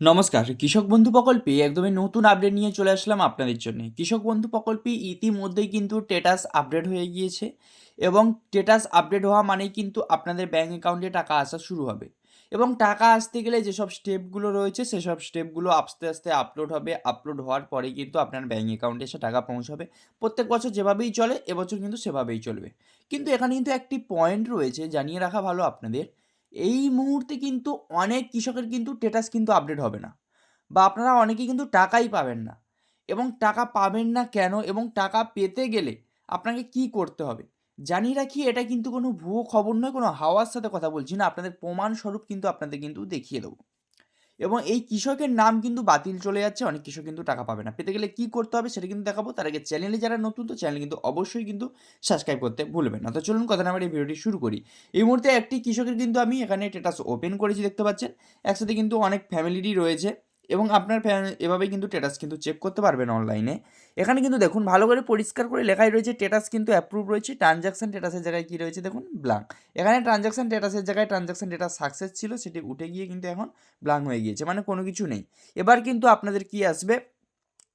নমস্কার, কৃষক বন্ধু প্রকল্পে একদমই নতুন আপডেট নিয়ে চলে আসলাম আপনাদের জন্য। কৃষক বন্ধু প্রকল্পে ইতিমধ্যেই কিন্তু টেটাস আপডেট হয়ে গিয়েছে এবং টেটাস আপডেট হওয়া মানেই কিন্তু আপনাদের ব্যাঙ্ক অ্যাকাউন্টে টাকা আসা শুরু হবে। এবং টাকা আসতে গেলে যেসব স্টেপগুলো রয়েছে, সেসব স্টেপগুলো আস্তে আস্তে আপলোড হবে। আপলোড হওয়ার পরে কিন্তু আপনার ব্যাঙ্ক অ্যাকাউন্টে এসে টাকা পৌঁছাবে। প্রত্যেক বছর যেভাবেই চলে, এবছর কিন্তু সেভাবেই চলবে। কিন্তু এখানে কিন্তু একটি পয়েন্ট রয়েছে, জানিয়ে রাখা ভালো আপনাদের। এই মুহূর্তে কিন্তু অনেক কৃষকের কিন্তু স্টেটাস কিন্তু আপডেট হবে না। বা আপনারা অনেকেই কিন্তু টাকাই পাবেন না। এবং টাকা পাবেন না কেন? এবং টাকা পেতে গেলে আপনাকে কি করতে হবে? জানিয়ে রাখি, এটা কিন্তু কোনো ভুয়ো খবর নয়, কোনো হাওয়ার সাথে কথা বলছি না। আপনাদের প্রমাণস্বরূপ কিন্তু আপনাদের কিন্তু দেখিয়ে দেবো। এবং এই কৃষকের নাম কিন্তু বাতিল চলে যাচ্ছে, অনেক কৃষক কিন্তু টাকা পাবে না। পেতে গেলে কি করতে হবে সেটা কিন্তু দেখাবো। তার আগে চ্যানেলে যারা নতুন, তো চ্যানেল কিন্তু অবশ্যই কিন্তু সাবস্ক্রাইব করতে ভুলবেন না। তো চলুন কথা না এই ভিডিওটি শুরু করি। এই মুহূর্তে একটি কৃষকের কিন্তু আমি এখানে স্টেটাস ওপেন করেছি, দেখতে পাচ্ছেন। একসাথে কিন্তু অনেক ফ্যামিলিরই রয়েছে। এবং আপনার ফ্যা- এভাবেই কিন্তু স্ট্যাটাস কিন্তু চেক করতে পারবেন অনলাইনে এখানে কিন্তু দেখুন, ভালো করে পরিষ্কার করে লেখাই রয়েছে স্ট্যাটাস কিন্তু অ্যাপ্রুভ রয়েছে ট্রানজাকশন স্ট্যাটাসের জায়গায় কী রয়েছে দেখুন ব্লাঙ্ক এখানে ট্রানজাকশন স্ট্যাটাসের জায়গায় ট্রানজাকশন স্ট্যাটাস সাকসেস ছিল, সেটি উঠে গিয়ে কিন্তু এখন ব্লাঙ্ক হয়ে গিয়েছে মানে কোনো কিছু নেই। এবার কিন্তু আপনাদের কি আসবে,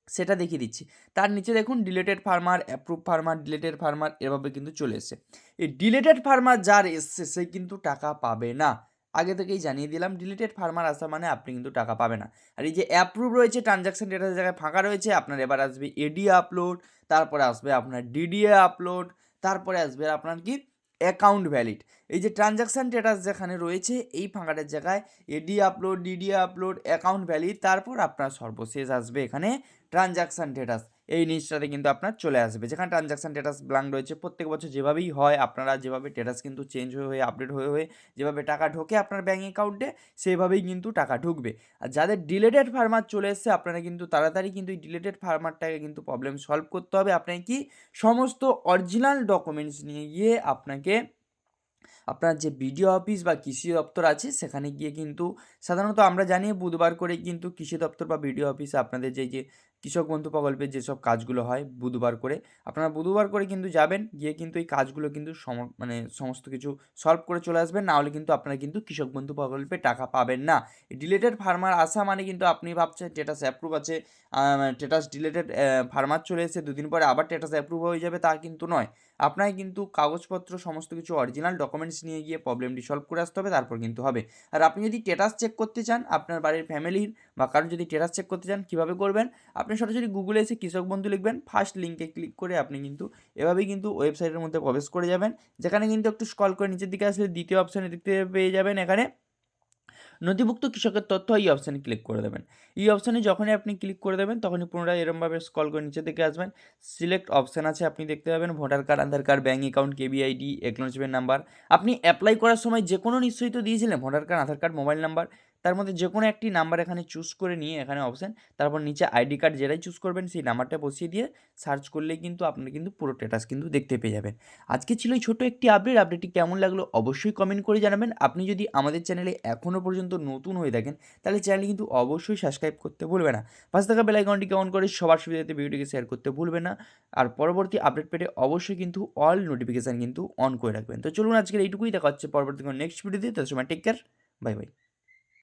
সেটা দেখিয়ে দিচ্ছি। তার নিচে দেখুন deleted farmer approve farmer deleted farmer এভাবে কিন্তু চলে এসছে। এই ডিলেটেড ফার্মার যার এসছে, সে কিন্তু টাকা পাবে না। আগে থেকেই জানিয়ে দিলাম ডিলিটেড ফার্মার আসা মানে আপনি কিন্তু টাকা পাবে না। আর এই যে অ্যাপ্রুভ রয়েছে ট্রানজাকশন ডেটার জায়গায় ফাঁকা রয়েছে, আপনার এবার আসবে এডিএ আপলোড তারপরে আসবে আপনার ডিডিএ আপলোড তারপরে আসবে আপনার কি? অ্যাকাউন্ট ভ্যালিড এই যে ট্রানজাকশান স্ট্যাটাস যেখানে রয়েছে, এই ফাঁকাটার জায়গায় AD upload DD upload account valid তারপর আপনার সর্বশেষ আসবে এখানে ট্রানজাকশান স্ট্যাটাস এই নিচটাতে কিন্তু আপনার চলে আসবে। যেখানে ট্রানজাকশান স্ট্যাটাস ব্লাঙ্ক রয়েছে, প্রত্যেক বছর যেভাবেই হয়, আপনারা যেভাবে স্ট্যাটাস কিন্তু চেঞ্জ হয়ে হয়ে আপডেট হয়ে হয়ে, যেভাবে টাকা ঢোকে আপনার ব্যাঙ্ক অ্যাকাউন্টে সেভাবেই কিন্তু টাকা ঢুকবে। আর যাদের ডিলেটেড ফার্মার চলে এসছে, আপনারা কিন্তু তাড়াতাড়ি কিন্তু এই ডিলেটেড ফার্মারটাকে কিন্তু প্রবলেম সলভ করতে হবে। আপনাকে কি সমস্ত অরিজিনাল ডকুমেন্টস নিয়ে গিয়ে আপনাকে, আপনার যে বিডিও অফিস বা কৃষি দপ্তর আছে, সেখানে গিয়ে কিন্তু সাধারণত আমরা জানি, বুধবার করে কিন্তু কৃষি দপ্তর বা বিডিও অফিসে আপনাদের যে যে কৃষক বন্ধু প্রকল্পের যেসব কাজগুলো হয় বুধবার করে, আপনারা বুধবার করে কিন্তু যাবেন, গিয়ে কিন্তু এই কাজগুলো কিন্তু সম মানে সমস্ত কিছু সলভ করে চলে আসবেন, না হলে কিন্তু আপনারা কিন্তু কৃষক বন্ধু প্রকল্পে টাকা পাবেন না। ডিলেটেড ফার্মার আসা মানে কিন্তু আপনি ভাবছেন স্টেটাস অ্যাপ্রুভ আছে স্টেটাস ডিলেটেড ফার্মার চলে এসে দুদিন পরে আবার স্টেটাস অ্যাপ্রুভ হয়ে যাবে, তা কিন্তু নয়। আপনাকে কিন্তু কাগজপত্র, সমস্ত কিছু অরিজিনাল ডকুমেন্টস নিয়ে গিয়ে প্রবলেমটি সলভ করে আসতে হবে, তারপর কিন্তু হবে। আর আপনি যদি স্টেটাস চেক করতে চান, আপনার বাড়ির ফ্যামিলির বা কারও যদি স্টেটাস চেক করতে চান, কীভাবে করবেন? আপনি সরাসরি গুগলে এসে কৃষক বন্ধু লিখবেন। ফার্স্ট লিঙ্কে ক্লিক করে আপনি কিন্তু এভাবেই কিন্তু ওয়েবসাইটের মধ্যে প্রবেশ করে যাবেন। যেখানে কিন্তু একটু স্কল করে নিচের দিকে আসলে দ্বিতীয় অপশানে দেখতে পেয়ে যাবেন এখানে। নথিভুক্ত কৃষকের তথ্য এই অপশানে ক্লিক করে দেবেন। এই অপশানে যখনই আপনি ক্লিক করে দেবেন, তখনই পুনরায় এরমভাবে স্কল করে নিচে দিকে আসবেন। সিলেক্ট অপশান আছে, আপনি দেখতে পাবেন voter card Aadhaar card bank account KBID acknowledgement number আপনি অ্যাপ্লাই করার সময় যে কোনো নিশ্চয়ই তো দিয়েছিলেন voter card Aadhaar card mobile number তার মধ্যে যে কোনো একটি নাম্বার এখানে চুজ করে নিয়ে এখানে অপশান তারপর নিচে আইডি কার্ড যেটাই চুজ করবেন, সেই নাম্বারটা বসিয়ে দিয়ে সার্চ করলেই কিন্তু আপনার কিন্তু পুরো স্ট্যাটাস কিন্তু দেখতে পেয়ে যাবেন। আজকে ছিল এই ছোটো একটি আপডেট আপডেটটি কেমন লাগল অবশ্যই কমেন্ট করে জানাবেন। আপনি যদি আমাদের চ্যানেলে এখনও পর্যন্ত নতুন হয়ে থাকেন, তাহলে চ্যানেল কিন্তু অবশ্যই সাবস্ক্রাইব করতে ভুলবে না। পাশে থাকা বেলাইকনটিকে অন করে সবার সুবিধাতে ভিডিওটিকে শেয়ার করতে ভুলবেন না। আর পরবর্তী আপডেট পেতে অবশ্যই কিন্তু অল নোটিফিকেশান কিন্তু অন করে রাখবেন। তো চলুন আজকের এইটুকুই, দেখা হচ্ছে পরবর্তী নেক্সট ভিডিওতে তার সময় টেক কেয়ার বাই বাই